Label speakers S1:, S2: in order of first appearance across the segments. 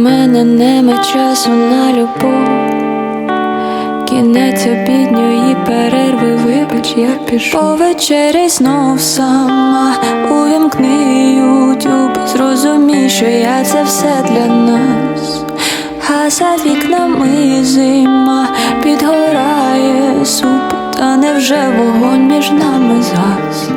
S1: нема часу на любов, кінець обідньої перерви, вибач, я пішу Повечеряй знов сама, увімкни ютюб, зрозумій, що я це все для нас. А за вікнами зима підгорає суп, та невже вогонь між нами згас?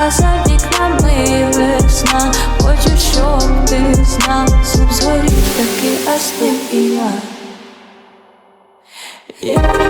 S1: А за вікнами весна Хочу, щоб ти знав Суп згорів таки, а і я Я